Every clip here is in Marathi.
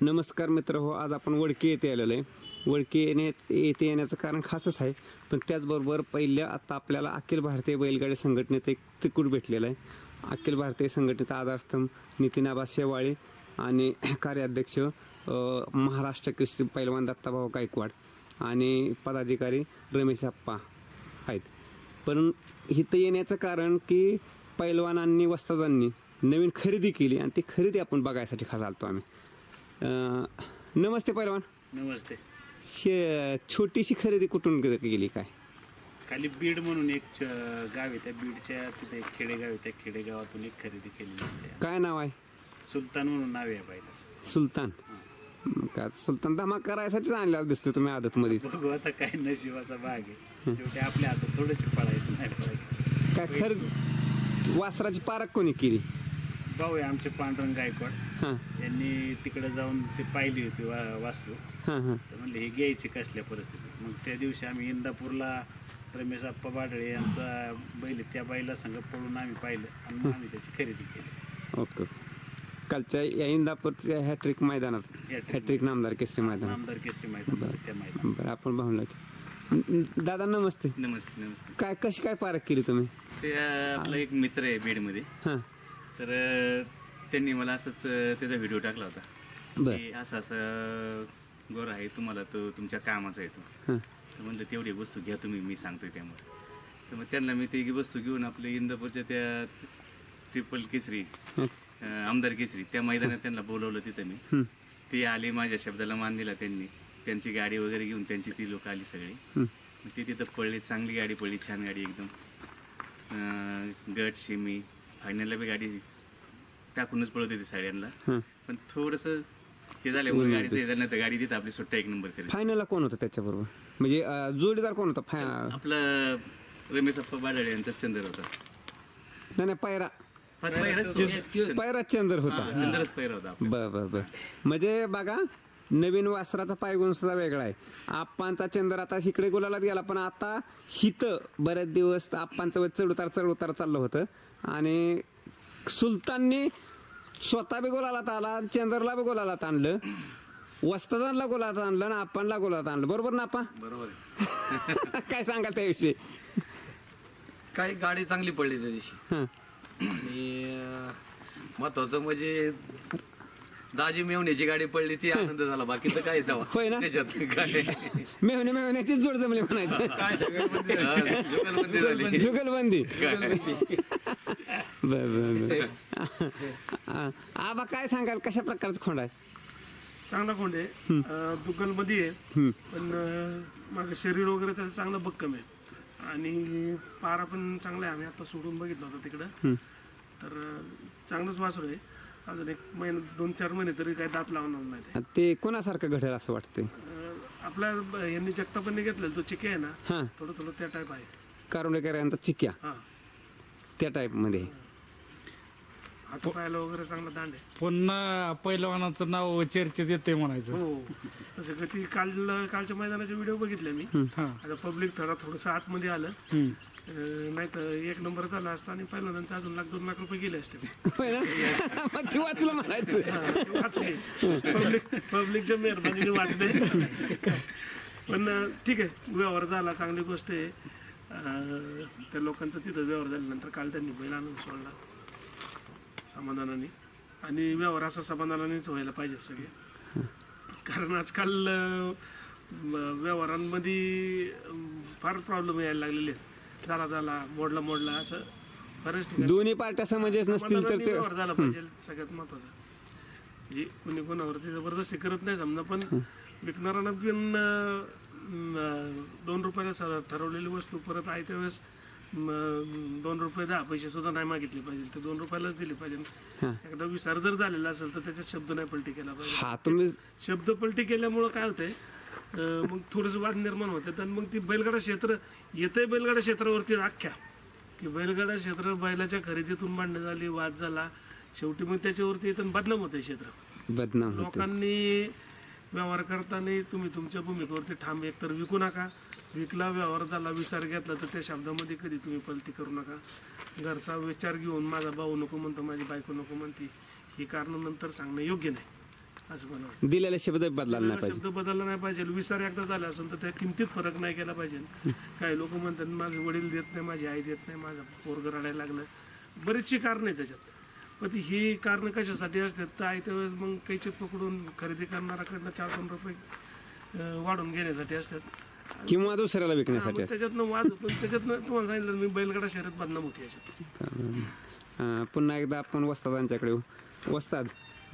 नमस्कार मित्र हो आज आपण वडकी येथे आलेलो आहे. वडकी येणे येथे येण्याचं कारण खासच आहे पण त्याचबरोबर पहिल्या आता आपल्याला अखिल भारतीय बैलगाडी संघटनेत एक तिकूट भेटलेलं आहे. अखिल भारतीय संघटनेचा आधारस्तंभ नितीन आबा शेवाळे आणि कार्याध्यक्ष महाराष्ट्र कृषी पैलवान दत्ताभाऊ गायकवाड आणि पदाधिकारी रमेश अप्पा आहेत. पण इथं येण्याचं कारण की पैलवानांनी वस्तादांनी नवीन खरेदी केली आणि ती खरेदी आपण बघायसाठी खास आलतो आम्ही. अं, नमस्ते पैलवान नमस्ते. शे छोटीशी खरेदी कुठून केली काय? खाली बीड म्हणून एक च- गाव आहे त्या बीडच्या तिथे एक खेडेगाव आहे त्या खेडेगावातून एक खरेदी केलेली आहे. काय नाव आहे? सुलतान म्हणून नाव आहे पहिलाच सुलतान. मग काय सुलतान धमाक करायसाठीच आणला दिसतो तुम्ही आदतमध्येच. बघू आता काय नशिबाचा भाग आहे. शेवटी आपल्या हातात थोडंशी पळायचं नाही पळायचं. काय खरेदी वासराची पारख कोणी केली? भाऊ आहे आमचे पांडुरंग गायकवाड. हां. त्यांनी तिकडे जाऊन ते पाहिली होती वा वास्तू. हां हां. तर म्हणले हे घ्यायची कसल्या परिस्थितीत? मग त्या दिवशी आम्ही इंदापूरला रमेश आप्पा बाडळे यांचा बैल आहे, त्या बैला संग पळून आम्ही पाहिलं आणि मग आम्ही त्याची खरेदी केली. ओके. कालच्या या इंदापूरच्या हॅट्रिक मैदानात Hat-trick. हॅट्रिक नामदार केसरी मैदानात. आमदार केसरी मैदान बरं. त्या मैदान बरं आपण लावतो दादा नमस्ते. नमस्ते नमस्ते. काय कशी काय पारख केली तुम्ही? ते आपला एक मित्र आहे बीडमध्ये. हां. तर त्यांनी मला असंच त्याचा व्हिडिओ टाकला होता. की असं असं गोर आहे तुम्हाला तो तुमच्या कामाचा येतो हां. तर म्हणलं तेवढी वस्तू घ्या तुम्ही मी सांगतोय त्यामुळे. तर मग त्यांना मी ती वस्तू घेऊन आपल्या इंदापूरच्या त्या ट्रिपल केसरी हं. आमदार केसरी त्या मैदानात त्यांना बोलवलं तिथं मी. हं. ते आले माझ्या शब्दाला मान दिला त्यांनी. त्यांची गाडी वगैरे घेऊन त्यांची ती लोक आली सगळी. ती तिथं पडली चांगली गाडी पडली छान गाडी एकदम. गट शिमी फायनलला बी गाडी टाकूनच पळत होती साड्यांना. पण थोडंसं हे झाल्यामुळे गाडीचं हे झालं नाही तर गाडी तिथं आपली सुट्टा एक नंबर करेल फायनलला कोण होतं त्याच्याबरोबर? म्हणजे अं, जोडीदार कोण होता? फाय आपलं रमेश अप्पा बाडाळे यांचा चंद्र होता. नाही नाही पायरा चंद्र- पायरा चंद्र होता. चंद्रच पैर होता आपला. बर बर बर. म्हणजे बघा नवीन वासराचा पायगुण सुद्धा वेगळा आहे. आप्पांचा चंद्र आता इकडे गुलालात गेला पण आता हित बरेच दिवस आप्पांचं चढउतार चढउतार चाललं होतं. आणि सुलताननी स्वतः बी गोलालात आला चंद्रला बी गोलालात आणलं. वस्तादांना गोलात आणलं आणि आप्पांना गोलात आणलं. बरोबर ना आप्पा? बरोबर काय सांगाल त्याविषयी? काय गाडी चांगली पडली त्या दिवशी. आणि महत्वाचं म्हणजे दाजी मेवण्याची गाडी पडली ती आनंद झाला. बाकीचं काय तेव्हा? होय ना? त्याच्यात काय? मेहने मेहण्याचीच जोड जमली म्हणायचं. काय सगळं जुगलबंदी झाली. जुगलबंदी. बर बर बर. आ- आबा काय सांगाल? कशा प्रकारचं खोंड आहे? चांगला कोंड आहे. दुकानमध्ये आहे. पण अं, माझं शरीर वगैरे त्याचं चांगलं भक्कम आहे. आणि पारा पण चांगला आहे. आम्ही आता सोडून बघितलं होतं तिकडं. तर अं, चांगलंच वासरू आहे. अजून एक महिना दोन चार महिने तरी काही दात लावणार नाही ते. ते कोणासारखं घडेल असं वाटतंय? अं, आपल्या ब- यांनी जगतापांनी घेतलेला तो चिके आहे ना हां. थोडं थोडं त्या टाईप आहे. कारुंडेकर यांचा चिक्या. हां. त्या टाईपमध्ये हात पायाला वगैरे चांगला दांड आहे. पुन्हा पहिलवानाचं नाव चर्चेत येते म्हणायचं. हो. तसं का ती काल कालच्या मैदानाचे व्हिडिओ बघितले मी. हा. आता पब्लिक थोडा थोडंसं आतमध्ये आलं. हम्म. नाही तर एक नंबर झाला असता आणि पहिला त्यांचा अजून लाख दोन लाख रुपये गेले असते. मग ते वाचलं म्हणायचं. वाचले. पब्लिक पब्लिकच्या मेहरबानीने वाचले. पण ठीक आहे. व्यवहार झाला चांगली गोष्ट आहे. अं, त्या लोकांचा तिथं व्यवहार झाल्यानंतर काल त्यांनी बैल आणून सोडला. समाधानाने. आणि व्यवहार असा समाधानानेच व्हायला पाहिजे सगळे. कारण आजकाल अं, म- व्यवहारांमध्ये अं, फार प्रॉब्लेम यायला लागलेले आहेत. झाला झाला मोडला मोडला असं बरेच ठिकाणी. दोन्ही पार्ट्या समंजस नसतील तर समाधानाने ते व्यवहार झाला पाहिजे सगळ्यात महत्वाचं. म्हणजे कोणी कोणावरती जबरदस्ती करत नाही समजा पण विकणाऱ्यांना पण अं, दोन रुपयाला ठरवलेली वस्तू परत आहे त्यावेळेस म, दोन रुपये दहा पैसे सुद्धा नाही मागितले पाहिजे. तर दोन रुपयालाच दिले पाहिजे. एकदा विचार जर झालेला असेल तर त्याच्यात शब्द नाही पलटी केला पाहिजे. हा तुम्ही शब्द पलटी केल्यामुळं काय होतंय मग थोडंसं वाद निर्माण होते. आणि मग ती बैलगाडा क्षेत्र येते बैलगाडा क्षेत्रावरती अख्ख्या की बैलगाडा क्षेत्र बैलाच्या खरेदीतून भांडण झाली वाद झाला. शेवटी मग त्याच्यावरती येतं बदनाम होतं क्षेत्र. बदनाम लोकांनी व्यवहार करताना तुम्ही तुमच्या भूमिकेवरती ठाम एकतर विकू नका. विकला व्यवहार झाला विचार घेतला तर त्या शब्दामध्ये कधी तुम्ही पलटी करू नका. घरचा विचार घेऊन माझा भाऊ नको म्हणतो माझी बायको नको म्हणते. ही कारणं नंतर सांगणं योग्य नाही. असं. दिलेले शब्द बदलायला नाही शब्द पाहिजे. बदलला नाही पाहिजे. विचार एकदा झाला असेल तर त्या किमतीत फरक नाही केला पाहिजे. काही लोक म्हणतात माझे वडील देत नाही माझी आई देत नाही माझा पोरग रडायला लागलं. बरीचशी कारणं आहे त्याच्यात. पण ती ही कारणं कशासाठी असतात? तर आयत्या वेळेस मग कैचित पकडून खरेदी करणाऱ्याकडनं चार दोन रुपये अं, वाढून घेण्यासाठी असतात. किंवा दुसऱ्याला विकण्यासाठी. मग त्याच्यातनं वाद होतो. त्याच्यातनं तुम्हाला सांगितलं मी बैलगाडा शर्यत बदनाम होती याच्यात. अं, पुन्हा एकदा आपण वस्तादांच्याकडे येऊ. वस्ताद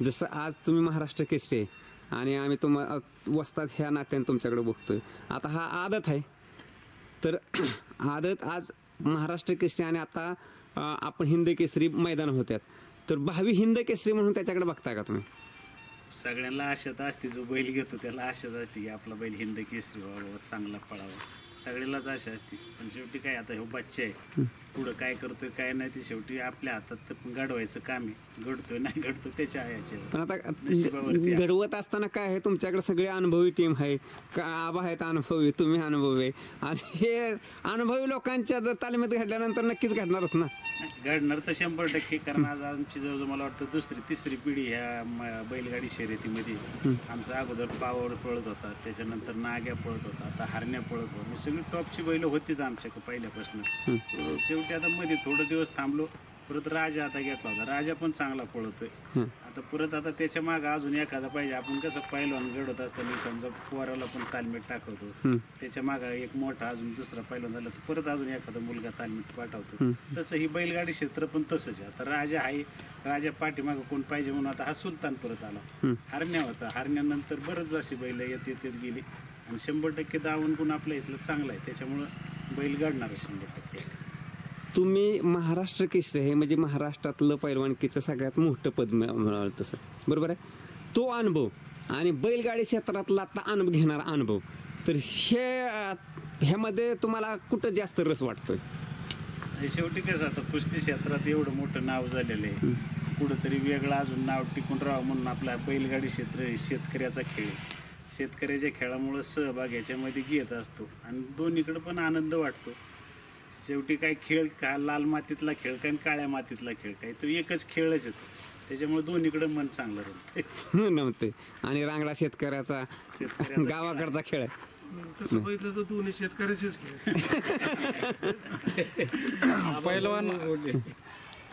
जसं आज तुम्ही महाराष्ट्र केसरी आहे आणि आम्ही तुम्हा वस्ताद ह्या नात्याने तुमच्याकडे बघतोय. आता हा आदत आहे. तर आदत आज महाराष्ट्र केसरी आणि आता आपण हिंद केसरी मैदान होत्यात तर भावी हिंद केसरी म्हणून त्याच्याकडे बघताय का तुम्ही? सगळ्यांना आशा तर असते जो बैल घेतो त्याला आशाच असते की आपला बैल हिंद केसरी व्हावा चांगला पळावा. सगळ्यालाच आशा असते. पण शेवटी काय आता हे बच्चे आहे. पुढं काय करतोय काय नाही ते शेवटी आपल्या हातात तर घडवायचं काम आहे. घडतोय नाही घडतोय त्याच्या आयाचे पण आता नशिबावरती आहे. घडवत असताना काय आहे तुमच्याकडे सगळे अनुभवी टीम आहे. का आबा आहेत अनुभवी तुम्ही अनुभवी आहे. आणि हे अनुभवी लोकांच्या जर तालमीत घडल्यानंतर नक्कीच घडणारच ना? घडणार तर शंभर टक्के कारण आज आमची जवळजवळ मला वाटतं दुसरी तिसरी पिढी ह्या म- बैलगाडी शर्यतीमध्ये. आमचा अगोदर पावर पळत होता त्याच्यानंतर नाग्या पळत होता आता हरण्या पळत होता. ही सगळी टॉपची बैल होतीच आमच्याकडे पहिल्यापासून. शेवटी आता मध्ये थोडे दिवस थांबलो परत राजा आता घेतला होता. राजा पण चांगला पळतोय. आता परत आता त्याच्यामागे अजून एखादा पाहिजे. आपण कसं पहिलवान घडत असताना समजा पोराला पण तालमीत टाकवतो. त्याच्यामागे एक मोठा अजून दुसरा पहिलवान झाला तर परत अजून एखादा मुलगा तालमीत पाठवतो. तसं ही बैलगाडी क्षेत्र पण तसंच आहे. आता राजा आहे. राजा पाठीमागं कोण पाहिजे म्हणून आता हा सुलतान परत आला. हरण्या होता हरण्यानंतर बरंच अशी बैल येत येत गेली. आणि शंभर टक्के दावण गुण आपल्या इथलं चांगलं आहे. त्याच्यामुळं बैल घडणार आहे शंभर टक्के. तुम्ही महाराष्ट्र केसरी हे म्हणजे महाराष्ट्रातलं पैलवानकीचं सगळ्यात मोठं पद मिळ- मिळालं तसं. बरोबर आहे? तो अनुभव आणि बैलगाडी क्षेत्रातला आता अनुभव घेणारा अनुभव. तर हे ह्यामध्ये तुम्हाला कुठं जास्त रस वाटतोय? शेवटी कसं आता कुस्ती क्षेत्रात एवढं मोठं नाव झालेलं आहे. कुठंतरी वेगळं अजून नाव टिकून राहावं म्हणून आपला बैलगाडी क्षेत्र हे शेतकऱ्याचा खेळ. शेतकऱ्याच्या खेळामुळं सहभाग याच्यामध्ये घेत असतो. आणि दोन्हीकडे पण आनंद वाटतो. शेवटी काय खेळ का लाल मातीतला खेळ काय आणि काळ्या मातीतला खेळ काय तो एकच खेळच येतो त्याच्यामुळे दोन्हीकडे मन चांगलं राहतं नमते आणि रांगडा शेतकऱ्याचा शेतकऱ्याचा गावाकडचा खेळ आहे. तसं बघितलं तर दोन्ही शेतकऱ्याचेच खेळ पहिलवान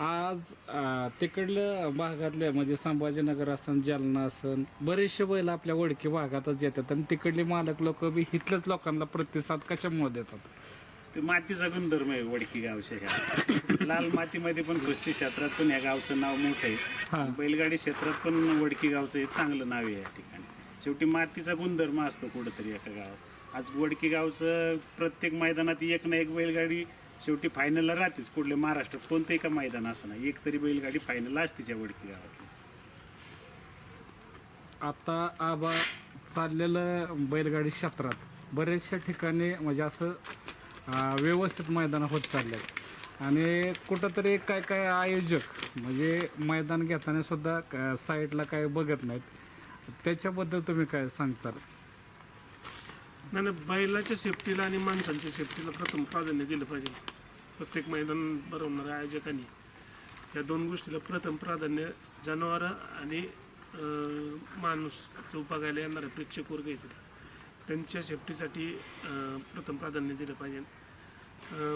आज अं, तिकडलं भागातले म्हणजे संभाजीनगर असन जालना असन बरेचसे बैल आपल्या ओळखी भागातच येतात आणि तिकडले मालक लोक बी इथल्याच लोकांना प्रतिसाद कशामुळे देतात? ते मातीचा गुणधर्म आहे वडकी गावच्या ह्या. लाल मातीमध्ये पण कुस्ती क्षेत्रात पण ह्या गावचं नाव मोठं हा. आहे बैलगाडी क्षेत्रात पण वडकी गावचं हे चांगलं नाव आहे या ठिकाणी. शेवटी मातीचा गुणधर्म असतो कुठंतरी एका गावात. आज वडकी गावचं प्रत्येक मैदानात एक ना एक बैलगाडी शेवटी फायनलला राहतेच. कुठले महाराष्ट्रात कोणतंही का मैदान असं एक तरी बैलगाडी फायनल असते त्या वडकी गावातली. आता आबा चाललेलं बैलगाडी क्षेत्रात बरेचशा ठिकाणी म्हणजे असं व्यवस्थित मैदान होत चालले आणि कुठंतरी काय काय आयोजक म्हणजे मैदान घेताना सुद्धा क- साईडला काय बघत नाहीत. त्याच्याबद्दल तुम्ही काय सांगताल? नाही नाही बैलाच्या सेफ्टीला आणि माणसांच्या सेफ्टीला प्रथम प्राधान्य दिलं पाहिजे. प्रत्येक मैदान भरवणाऱ्या आयोजकांनी. या दोन गोष्टीला प्रथम प्राधान्य जनावरं आणि अं, माणूस जो बघायला येणारा प्रेक्षक वर्ग येतील त्यांच्या सेफ्टीसाठी प्रथम प्राधान्य दिलं पाहिजे.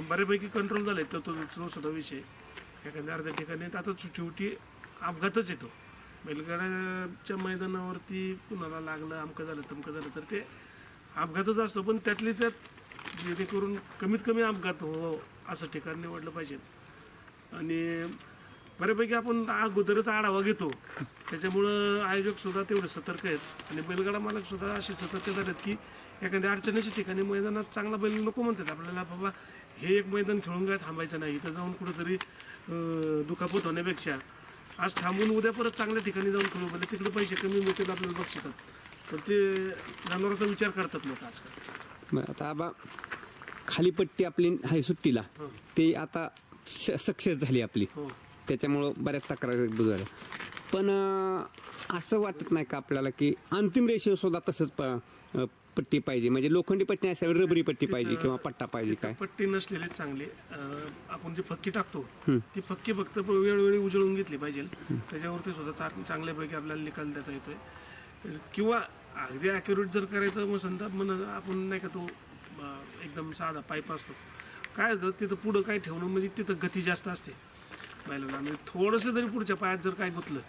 बऱ्यापैकी कंट्रोल झाले आहे तो तो सुद्धा विषय. एखाद्या अर्ध्या ठिकाणी तर आता शेवटी अपघातच येतो. बैलगाड्याच्या मैदानावरती कुणाला लागलं अमकं झालं तमकं झालं तर ते अपघातच असतो. पण त्यातली त्यात जेणेकरून कमीत कमी अपघात हो असं ठिकाण निवडलं पाहिजे. आणि बऱ्यापैकी आपण अगोदरच आढावा घेतो. त्याच्यामुळं आयोजक सुद्धा तेवढे सतर्क आहेत. आणि बैलगाडा मालक सुद्धा असे सतर्क झालेत की एखाद्या अडचणीच्या ठिकाणी मैदानात चांगला बैल नको म्हणतात. आपल्याला बाबा हे एक मैदान खेळून काय थांबायचं नाही. इथं जाऊन कुठंतरी दुखापत होण्यापेक्षा आज थांबून उद्या परत चांगल्या ठिकाणी जाऊन खेळू. म्हणजे तिकडे पैसे कमी मिळतील आपल्याला बक्षिसात पण ते जनावरांचा विचार करतात लोक आजकाल. आता आबा खाली पट्टी आपली आहे सुट्टीला. ते आता सक्सेस झाली आपली. हो. त्याच्यामुळं बऱ्याच तक्रारी बुजवल्या पण असं वाटत नाही का आपल्याला की अंतिम रेषेवर सुद्धा तसंच प- पट्टी पाहिजे? म्हणजे लोखंडी पट्टी असेल रबरी पट्टी पाहिजे किंवा पट्टा पाहिजे काय? पट्टी नसलेली चांगली. आपण जी फक्की टाकतो ती फक्की फक्त वेळोवेळी उजळून घेतली पाहिजे. त्याच्यावरती सुद्धा चांग- चांगल्यापैकी आपल्याला निकाल देता येतोय. किंवा अगदी ॲक्युरेट जर करायचं मग समजा मन आपण नाही का तो एकदम साधा पाईप असतो. काय होतं तिथं पुढं काय ठेवणं म्हणजे तिथं गती जास्त असते. बैलाला आणि थोडंसं जरी पुढच्या पायात जर काय गुतलं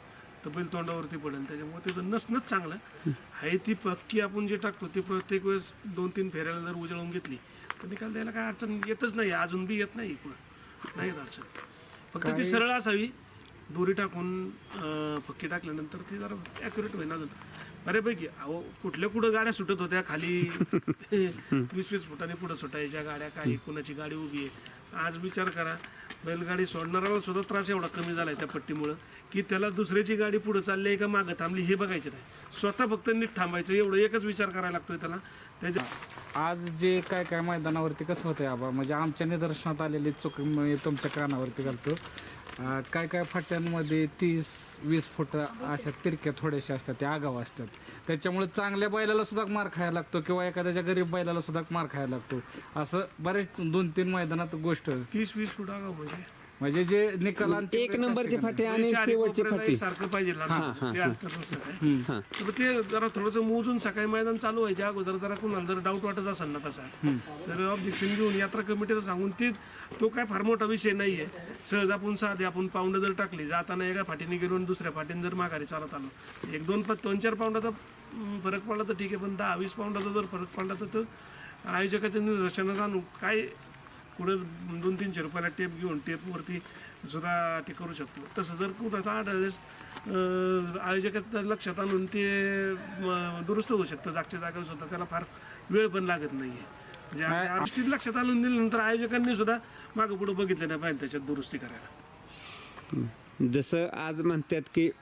तर बैल तोंडावरती पडेल. त्याच्यामुळे तिथं नसणंच चांगलं. आहे ती पक्की आपण जे टाकतो ती प्रत्येक वेळेस दोन तीन फेऱ्याला जर उजळून घेतली तर निकाल द्यायला काय अडचण येतच नाही. अजून बी येत नाही इकडं. नाही येत अडचण. फक्त ती सरळ असावी. दोरी टाकून फक्की टाकल्यानंतर ती जरा ॲक्युरेट होईन अजून. बऱ्यापैकी. अहो कुठल्या कुठं गाड्या सुटत होत्या खाली वीस वीस फुटाने पुढं सुटायच्या गाड्या काही कुणाची गाडी उभी आहे. आज विचार करा बैलगाडी सोडणाऱ्याला सुद्धा त्रास एवढा कमी झाला आहे त्या पट्टीमुळं की त्याला दुसऱ्याची गाडी पुढं चालली आहे का मागं थांबली हे बघायचं नाही. स्वतः फक्त नीट थांबायचं एवढं एकच विचार करायला लागतोय त्याला. त्याच्या आज जे काय काय मैदानावरती कसं होतंय आबा म्हणजे आमच्या निदर्शनात आलेली चूक मी तुमच्या कानावरती घालतो. अं, काय काय फाट्यांमध्ये तीस वीस फुट अशा तिरक्या थोड्याशा असतात त्या आगाव असतात. त्याच्यामुळे चांगल्या बैलाला सुद्धा मार खायला लागतो किंवा एखाद्याच्या गरीब बैलाला सुद्धा मार खायला लागतो. असं बरेच दोन तीन मैदानात गोष्ट. तीस वीस फूट आगाव म्हणजे म्हणजे जे निकाल एक ते नंबरची फाटी आणि शेवटची फाटी. सारखं पाहिजे ते अंतर नसतं काय. तर ते जरा थोडंसं मोजून सकाळी मैदान चालू व्हायच्या अगोदर जरा कुणाला जर डाऊट वाटत असेल ना तसा तर ऑब्जेक्शन घेऊन यात्रा कमिटीला सांगून ते तो काय फार मोठा विषय नाहीये. सहज आपण साधे आपण पाऊंड जर टाकली जाताना एका फाटीने गेलो आणि दुसऱ्या फाटीने जर माघारी चालत आलो. एक दोन प- दोन चार पाऊंडाचा अं, फरक पडला तर ठीक आहे पण दहा वीस पाऊंडाचा जर फरक पडला तर तो आयोजकाच्या निदर्शनात आणू. काय कुठं दोन तीनशे रुपयाला टेप घेऊन टेपवरती सुद्धा ते करू शकतो. तसं जर कुठं आढळलेस अं, आयोजकाच्या लक्षात आणून ते दुरुस्त होऊ शकतं. जागच्या जागेवर सुद्धा त्याला फार वेळ पण लागत नाही म्हणजे आपल्या गोष्टी लक्षात आणून दिल्यानंतर आयोजकांनी सुद्धा मागं पुढं बघितलं नाही पाहिजे त्याच्यात दुरुस्ती करायला. जसं आज म्हणतात की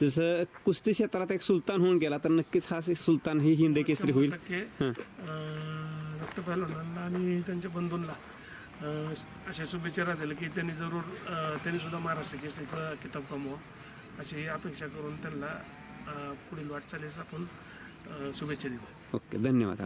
जसं कुस्ती क्षेत्रात एक सुलतान होऊन गेला तर नक्कीच हा सुलतान ही हिंद केसरी होईल. टक्के पहलवानांना आणि त्यांच्या बंधूंना अशा शुभेच्छा राहतील की त्यांनी जरूर त्यांनीसुद्धा त्यांनी सुद्धा महाराष्ट्र केसरीचा किताब कमवा अशी अपेक्षा करून त्यांना पुढील वाटचालीस आपण शुभेच्छा देऊ. ओके धन्यवाद